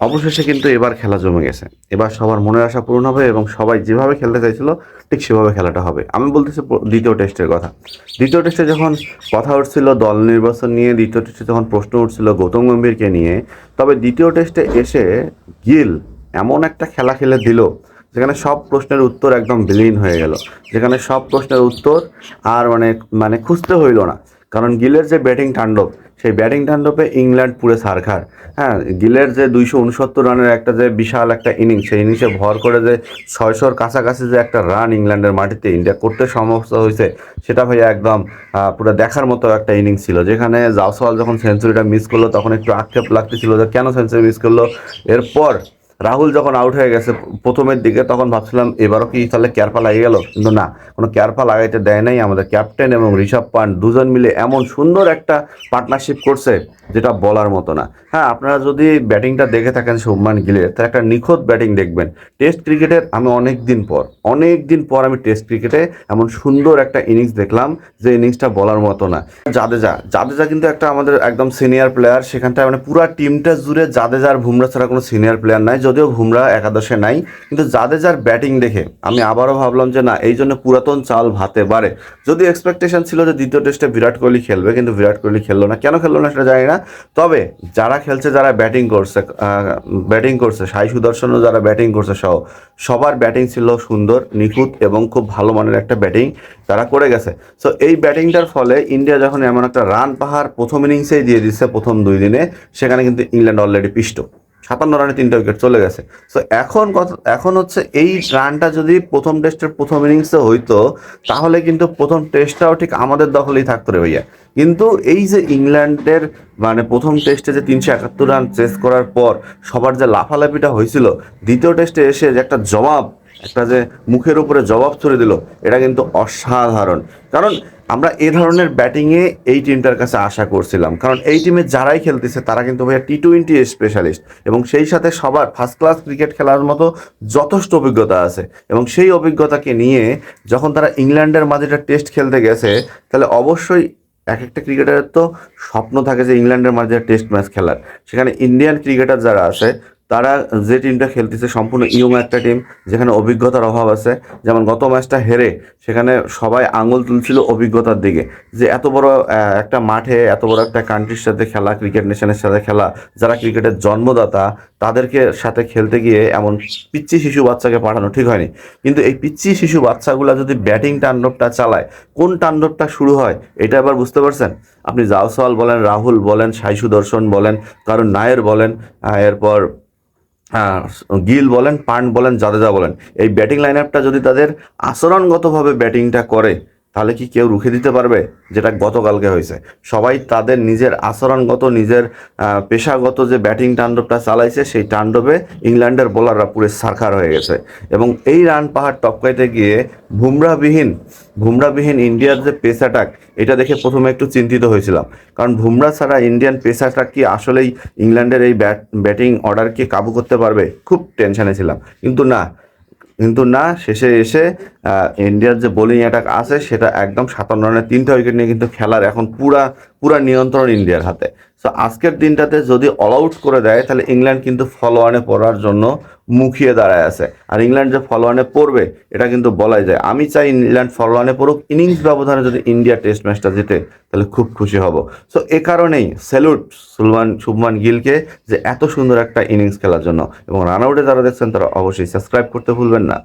অবশেষে কিন্তু এবার খেলা জমে গেছে। এবার সবার মনের আশা পূরণ হবে এবং সবাই যেভাবে খেলতে চাইছিল, ঠিক সেভাবে খেলাটা হবে। আমি বলতেছি দ্বিতীয় টেস্টের কথা। দ্বিতীয় টেস্টে যখন কথা উঠছিল দল নির্বাচন নিয়ে, দ্বিতীয় টেস্টে যখন প্রশ্ন উঠছিল গৌতম গম্ভীরকে নিয়ে, তবে দ্বিতীয় টেস্টে এসে গিল এমন একটা খেলা খেলে দিল, যেখানে সব প্রশ্নের উত্তর একদম বিলীন হয়ে গেল। যেখানে সব প্রশ্নের উত্তর আর মানে মানে খুঁজতে হইল না। কারণ গিলের যে ব্যাটিং তাণ্ডব, সেই ব্যাটিং তাণ্ডবে ইংল্যান্ড পুরে সারখার। হ্যাঁ গিলের যে দুইশো উনসত্তর রানের একটা যে বিশাল একটা ইনিংস, সেই ইনিংসে ভর করে যে ছয়শোর কাছাকাছি যে একটা রান ইংল্যান্ডের মাটিতে ইন্ডিয়া করতে সমস্যা হয়েছে, সেটা ভাইয়া একদম পুরো দেখার মতো একটা ইনিংস ছিল। যেখানে জাওসওয়াল যখন সেঞ্চুরিটা মিস করল, তখন একটু আক্ষেপ লাগতেছিল যে কেন সেঞ্চুরি মিস করল? এরপর রাহুল যখন আউট হয়ে গেছে প্রথমের দিকে, তখন ভাবছিলাম, এবারও কি তাহলে ক্যারপা লাগিয়ে গেল? কিন্তু না, কোনো ক্যারপা লাগাইতে দেয় নাই আমাদের ক্যাপ্টেন এবং ঋষভ পান্ট দুজন মিলে এমন সুন্দর একটা পার্টনারশিপ করছে যেটা বলার মতো না। হ্যাঁ আপনারা যদি ব্যাটিংটা দেখে থাকেন শুভমান গিলের তাহলে একটা নিখুঁত ব্যাটিং দেখবেন। টেস্ট ক্রিকেটের আমি অনেক দিন পর অনেক দিন পর আমি টেস্ট ক্রিকেটে এমন সুন্দর একটা ইনিংস দেখলাম যে ইনিংসটা বলার মতো না। জাদেজা জাদেজা কিন্তু একটা আমাদের একদম সিনিয়র প্লেয়ার সেখানটায় মানে পুরো টিমটা জুড়ে জাদেজা আর বুমরা ছাড়া কোনো সিনিয়র প্লেয়ার নাই। যদিও বুমরা একাদশে নাই, কিন্তু জাদেজার ব্যাটিং দেখে, আমি আবারও ভাবলাম যে না, এই জন্য পুরাতন চাল ভাতে বাড়ে। যদি এক্সপেকটেশন ছিল যে দ্বিতীয় টেস্টে বিরাট কোহলি খেলবে, কিন্তু বিরাট কোহলি খেললো না। কেন খেললো না সেটা জানি না। তবে যারা খেলছে, যারা ব্যাটিং করছে ব্যাটিং করছে, সাই সুদর্শনও যারা ব্যাটিং করছে সহ, সবার ব্যাটিং ছিল সুন্দর, নিখুঁত এবং খুব ভালো মানের একটা ব্যাটিং তারা করে গেছে। সো এই ব্যাটিংটার ফলে ইন্ডিয়া যখন এমন একটা রান পাহাড় প্রথম ইনিংসেই দিয়ে দিচ্ছে, প্রথম দুই দিনে, সেখানে কিন্তু ইংল্যান্ড অলরেডি পিষ্ট। সাতান্ন রানে তিনটা উইকেট চলে গেছে। সো এখন কথা, এখন হচ্ছে এই রানটা যদি প্রথম টেস্টের প্রথম ইনিংসে হইতো, তাহলে কিন্তু প্রথম টেস্টটাও ঠিক আমাদের দখলেই থাকতো রে ভাইয়া। কিন্তু এই যে ইংল্যান্ডের মানে প্রথম টেস্টে যে তিনশো একাত্তর রান চেস করার পর সবার যে লাফালাফিটা হয়েছিল, দ্বিতীয় টেস্টে এসে যে একটা জবাব একটা যে মুখের উপরে জবাব ছড়ে দিল, এটা কিন্তু অসাধারণ। কারণ আমরা এ ধরনের ব্যাটিংয়ে এই টিমটার কাছে আশা করছিলাম। কারণ এই টিমে যারাই খেলতেছে, তারা কিন্তু ভাইয়া টি টোয়েন্টি স্পেশালিস্ট এবং সেই সাথে সবার ফার্স্ট ক্লাস ক্রিকেট খেলার মতো যথেষ্ট অভিজ্ঞতা আছে। এবং সেই অভিজ্ঞতাকে নিয়ে যখন তারা ইংল্যান্ডের মাঝে একটা টেস্ট খেলতে গেছে, তাহলে অবশ্যই এক একটা ক্রিকেটারের তো স্বপ্ন থাকে যে ইংল্যান্ডের মাঝে টেস্ট ম্যাচ খেলার। সেখানে ইন্ডিয়ান ক্রিকেটার যারা আছে তারা যে টিমটা খেলতেছে, সম্পূর্ণ ইয়ং একটা টিম যেখানে অভিজ্ঞতার অভাব আছে। যেমন গত ম্যাচটা হেরে, সেখানে সবাই আঙুল তুলছিল অভিজ্ঞতার দিকে। যে এত বড় একটা মাঠে, এত বড় একটা কান্ট্রির সাথে খেলা ক্রিকেট নেশনের সাথে খেলা, যারা ক্রিকেটের জন্মদাতা, তাদেরকে সাথে খেলতে গিয়ে এমন পিচ্ছি শিশু বাচ্চাকে পাঠানো ঠিক হয়নি। কিন্তু এই পিচ্ছি শিশু বাচ্চাগুলা যদি ব্যাটিং তাণ্ডবটা চালায়, কোন তাণ্ডবটা শুরু হয়, এটা এবার বুঝতে পারছেন? আপনি জাওসওয়াল বলেন, রাহুল বলেন সাই সুদর্শন বলেন কারণ নায়ের বলেন এরপর গিল বলেন পান্ট বলেন জাদেজা বলেন এই ব্যাটিং লাইন যদি তাদের আচরণগতভাবে ব্যাটিংটা করে তাহলে কি কেউ রুখে দিতে পারবে? যেটা গতকালকে হয়েছে। সবাই তাদের নিজের আচরণগত, নিজের পেশাগত যে ব্যাটিং তাণ্ডবটা চালাইছে, সেই তাণ্ডবে ইংল্যান্ডের বোলাররা পুরো সারখার হয়ে গেছে। এবং এই রান পাহাড় টপকাইতে গিয়ে বুমরাবিহীন বুমরাবিহীন ইন্ডিয়ার যে পেস অ্যাটাক, এটা দেখে প্রথমে একটু চিন্তিত হয়েছিলাম। কারণ ভুমরা ছাড়া ইন্ডিয়ান পেস অ্যাটাক কি আসলেই ইংল্যান্ডের এই ব্যাট, ব্যাটিং অর্ডারকে কাবু করতে পারবে? খুব টেনশানে ছিলাম। কিন্তু না কিন্তু না, শেষে এসে ইন্ডিয়ার যে বোলিং অ্যাটাক আছে, সেটা একদম সাতান্ন রানের তিনটা উইকেট নিয়ে কিন্তু খেলার এখন পুরা পুরা নিয়ন্ত্রণ ইন্ডিয়ার হাতে। সো আজকের দিনটাতে যদি অল আউট করে দেয়, তাহলে ইংল্যান্ড কিন্তু ফলোয়ানে পড়ার জন্য মুখিয়ে দাঁড়ায় আছে। আর ইংল্যান্ড যে ফলোয়ানে পড়বে, এটা কিন্তু বলাই যায়। আমি চাই ইংল্যান্ড ফলোয়ানে পড়ুক, ইনিংস ব্যবধানে যদি ইন্ডিয়া টেস্ট ম্যাচটা জিতে, তাহলে খুব খুশি হব। সো এ কারণেই স্যালুট সুলমান, শুভমান গিলকে যে এত সুন্দর একটা ইনিংস খেলার জন্য। এবং রান আউটে যারা দেখছেন, তারা অবশ্যই সাবস্ক্রাইব করতে ভুলবেন না।